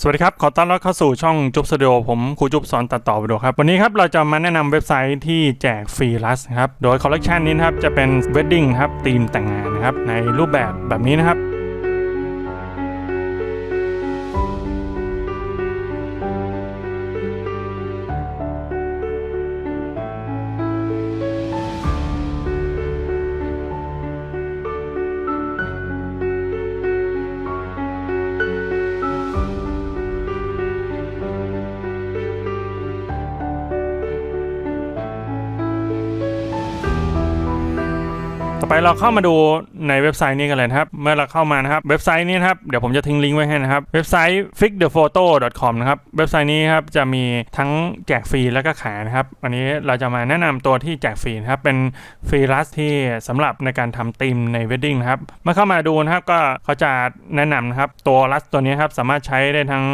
สวัสดีครับ ขอต้อนรับเข้าสู่ช่องจุบสตูดิโอผมครูจุบสอนตัดต่อวิดีโอครับ วันนี้ครับเราจะมาแนะนำเว็บไซต์ที่แจกฟรีลัสครับ โดยคอลเลกชันนี้นครับจะเป็นเวดดิ้งครับธีมแต่งงานนะครับในรูปแบบแบบนี้นะครับ ต่อไปเราเข้ามาดูในเว็บไซต์นี้กันเลยนะครับ เมื่อเราเข้ามานะครับเว็บไซต์นี้นะครับเดี๋ยวผมจะทิ้งลิงก์ไว้ให้นะครับเว็บไซต์ fixthephoto.com นะครับเว็บไซต์นี้ครับจะมีทั้งแจกฟรีแล้วก็ขายนะครับวันนี้เราจะมาแนะนำตัวที่แจกฟรีนะครับเป็นฟรีลัสที่สำหรับในการทำธีมใน wedding นะครับเมื่อเข้ามาดูนะครับก็เขาจะแนะนำนะครับตัวลัสตัวนี้ครับสามารถใช้ได้ทั้ง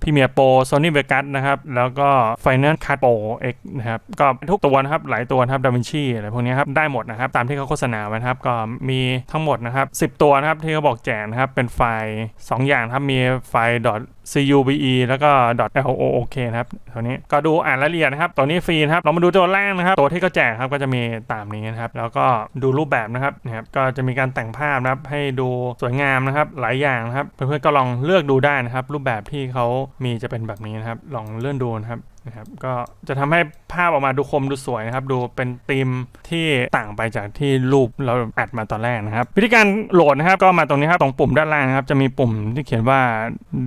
Premiere Pro Sony Vegas นะครับแล้วก็ Final Cut Pro X นะครับก็ทุกตัวนะครับหลายตัวนะครับ DaVinci อะไรพวกนี้ครับได้หมดนะครับตามที่เขาโฆษณาไว้นะครับก็มีทั้งหมดนะครับ 10 ตัวนะครับที่เขาบอกแจกนะครับเป็นไฟล์ 2 อย่างครับมีไฟล์ .cube แล้วก็ .look นะครับตัวนี้ก็ดูอ่านรายละเอียดนะครับตัวนี้ฟรีนะครับเรามาดูตัวแรกนะครับ ตัวที่เขาแจกครับก็จะมีตามนี้นะครับ แล้วก็ดูรูปแบบนะครับนะครับก็จะมีการแต่งภาพนะครับให้ดูสวยงามนะครับหลายอย่างนะครับเพื่อนๆก็ลองเลือกดูได้นะครับ รูปแบบที่เขามีจะเป็นแบบนี้นะครับ ลองเลื่อนดูนะครับ นะครับก็จะทำให้ภาพออกมาดูคมดูสวยนะครับ ดูเป็นธีมที่ต่างไปจากที่รูปเราอัดมาตอนแรกนะครับ วิธีการโหลดนะครับก็มาตรงนี้ครับตรงปุ่มด้านล่างนะครับ จะมีปุ่มที่เขียนว่า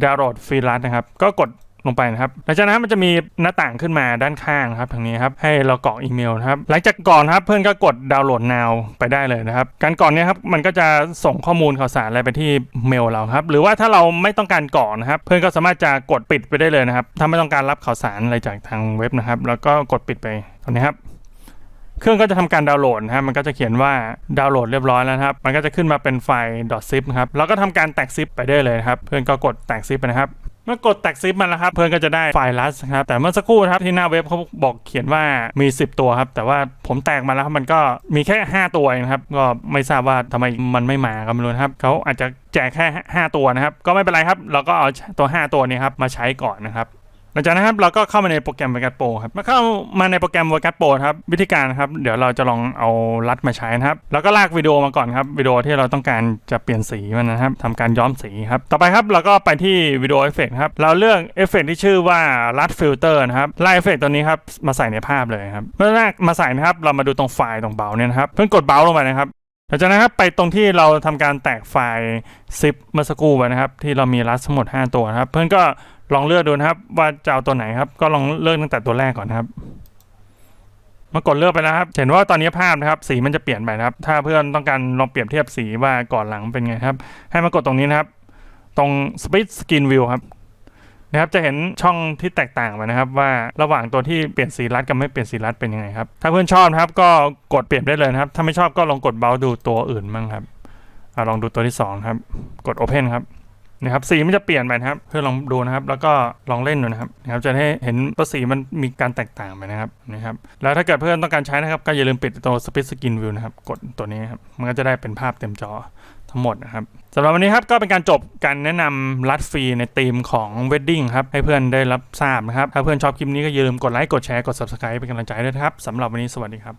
ดาวน์โหลดฟรีลัสนะครับ ก็กด ลงไปนะครับหลังจากนั้นมันจะมีหน้าต่างขึ้นมาด้านข้างครับทางนี้ครับให้เรากรอกอีเมลนะครับหลังจากกรอนครับเพื่อนก็กดดาวน์โหลด now ไปได้เลยนะครับการกรอกเนี้ครับมันก็จะส่งข้อมูลข่าวสารอะไรไปที่เมลเราครับหรือว่าถ้าเราไม่ต้องการกรอกนะครับเพื่อนก็สามารถจะกดปิดไปได้เลยนะครับถ้าไม่ต้องการรับข่าวสารอะไรจากทางเว็บนะครับ แล้วก็กดปิดไปตรงนี้ครับเครื่องก็จะทำการดาวน์โหลดนะครับมันก็จะเขียนว่าดาวน์โหลดเรียบร้อยแล้วครับ มันก็จะขึ้นมาเป็นไฟล์ .zip นะครับ แล้วก็ทำการแตกซิปไปได้เลยครับ เพื่อนก็กดแตกซิปไปนะครับ เมื่อกดแตกซิปมันแล้วครับเพื่อนก็จะได้ไฟล์ลัสครับแต่เมื่อสักครู่ครับที่หน้าเว็บเขาบอกเขียนว่ามี 10 ตัวครับแต่ว่าผมแตกมาแล้วครับมันก็มีแค่ 5 ตัวนะครับก็ไม่ทราบว่าทำไมมันไม่มาก็ไม่รู้ครับเขาอาจจะแจกแค่ 5 ตัวนะครับก็ไม่เป็นไรครับเราก็เอาตัว 5 ตัวนี้ครับมาใช้ก่อนนะครับ หลังจากนั้นครับเราก็เข้ามาในโปรแกรม Vegas Pro ครับเมื่อเข้ามาในโปรแกรม Vegas Pro ครับวิธีการครับเดี๋ยวเราจะลองเอาลัดมาใช้นะครับแล้วก็ลากวิดีโอมาก่อนครับวิดีโอที่เราต้องการจะเปลี่ยนสีมันนะครับทำการย้อมสีครับต่อไปครับเราก็ไปที่วิดีโอเอฟเฟกครับเราเลือกเอฟเฟกที่ชื่อว่าลัดฟิลเตอร์นะครับไล่เอฟเฟกตัวนี้ครับมาใส่ในภาพเลยครับเมื่อแรกมาใส่นะครับเรามาดูตรงไฟล์ตรงเบาเนี่ยนะครับเพิ่งกดเบาลงไปนะครับ หลังจากนั้นครับไปตรงที่เราทำการแตกไฟล์ซิปเมื่อสักครู่ไปนะครับ ที่เรามีลัสทั้งหมด 5 ตัวนะครับ เพื่อนก็ลองเลือกดูนะครับ ว่าจะเอาตัวไหนครับ ก็ลองเลือกตั้งแต่ตัวแรกก่อนนะครับมากดเลือกไปแล้วครับ เห็นว่าตอนนี้ภาพนะครับ สีมันจะเปลี่ยนไปนะครับ ถ้าเพื่อนต้องการลองเปรียบเทียบสีว่าก่อนหลังเป็นไงครับ ให้มากดตรงนี้นะครับ ตรง Split Skin View ครับ นะครับจะเห็นช่องที่แตกต่างไปนะครับ ว่าระหว่างตัวที่เปลี่ยนสีรัดกับไม่เปลี่ยนสีรัดเป็นยังไงครับถ้าเพื่อนชอบนะครับก็กดเปลี่ยนได้เลยนะครับ ถ้าไม่ชอบก็ลองกดเบาดูตัวอื่นบ้างครับอลองดูตัวที่สองครับกด Open ครับนะครับสีมันจะเปลี่ยนไปนะครับ เพื่อลองดูนะครับ แล้วก็ลองเล่นดูนะครับนะครับ จะให้เห็นว่าสีมันมีการแตกต่างไปนะครับนะครับ แล้วถ้าเกิดเพื่อนต้องการใช้นะครับ ก็อย่าลืมปิดตัว Split Screen View นะครับ กดตัวนี้ครับ มันก็จะได้เป็นภาพเต็มจอ ทั้งหมดนะครับสำหรับวันนี้ครับก็เป็นการจบการแนะนำรัดฟรีในธีมของเวดดิ้งครับให้เพื่อนได้รับทราบนะครับ ถ้าเพื่อนชอบคลิปนี้ก็อย่าลืมกดไลค์กดแชร์กด Subscribe เป็นกำลังใจด้วยครับสำหรับวันนี้สวัสดีครับ